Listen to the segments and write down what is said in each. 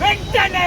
వెంటనే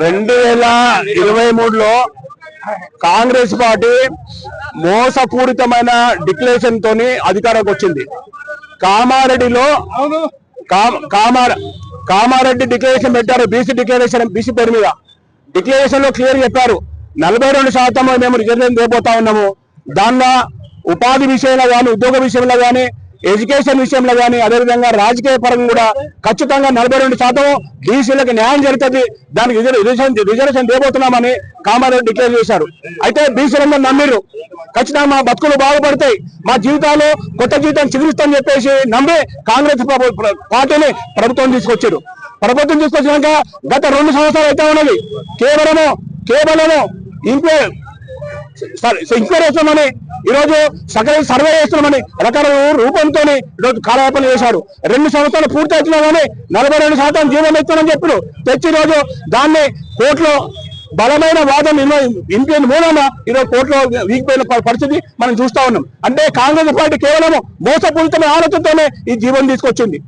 రెండు వేల ఇరవై మూడులో కాంగ్రెస్ పార్టీ మోసపూరితమైన డిక్లరేషన్ తోని అధికారంకి వచ్చింది కామారెడ్డిలో కామ- కామార కామారెడ్డి డిక్లరేషన్ పెట్టారు బీసీ డిక్లరేషన్ బీసీ పేరు మీద. డిక్లరేషన్లో క్లియర్ చెప్పారు నలభై రెండు శాతం మేము రిజర్వేషన్ చేయబోతా ఉన్నాము. దానిలో ఉపాధి విషయంలో కానీ ఉద్యోగ విషయంలో కానీ ఎడ్యుకేషన్ విషయంలో కానీ అదేవిధంగా రాజకీయ పరంగా కూడా ఖచ్చితంగా నలభై రెండు శాతం బీసీలకు న్యాయం జరుగుతుంది. దానికి రిజర్వేషన్ రిజర్వేషన్ చేయబోతున్నామని కామారెడ్డి డిక్లేర్ చేశారు. అయితే బీసీలందరూ నమ్మిరు ఖచ్చితంగా మా బతుకులు బాగుపడతాయి. మా జీవితాలు కొత్త జీవితం చిగురిస్తామని చెప్పేసి నమ్మి కాంగ్రెస్ పార్టీని ప్రభుత్వం తీసుకొచ్చారు. ప్రభుత్వం తీసుకొచ్చినాక గత రెండు సంవత్సరాలు అయితే ఉన్నది. కేవలము కేవలము ఇంకే ఎంక్వైరీ చేస్తున్నామని ఈరోజు సకల సర్వే చేస్తున్నామని రకరకాల రూపంతో ఈరోజు కాలయాపన చేశాడు రెండు సంవత్సరాలు పూర్తి అవుతున్నామని కానీ నలభై రెండు శాతం జీవం ఇస్తామని చెప్పాడు తెచ్చి ఈరోజు దాన్ని కోర్టులో బలమైన వాదం ఇంపిన మూలన ఈరోజు కోర్టులో వీగిపోయిన ప- పరిస్థితి మనం చూస్తా ఉన్నాం. అంటే కాంగ్రెస్ పార్టీ కేవలం మోసపూరితమైన ఆలోచనతోనే ఈ జీవం తీసుకొచ్చింది.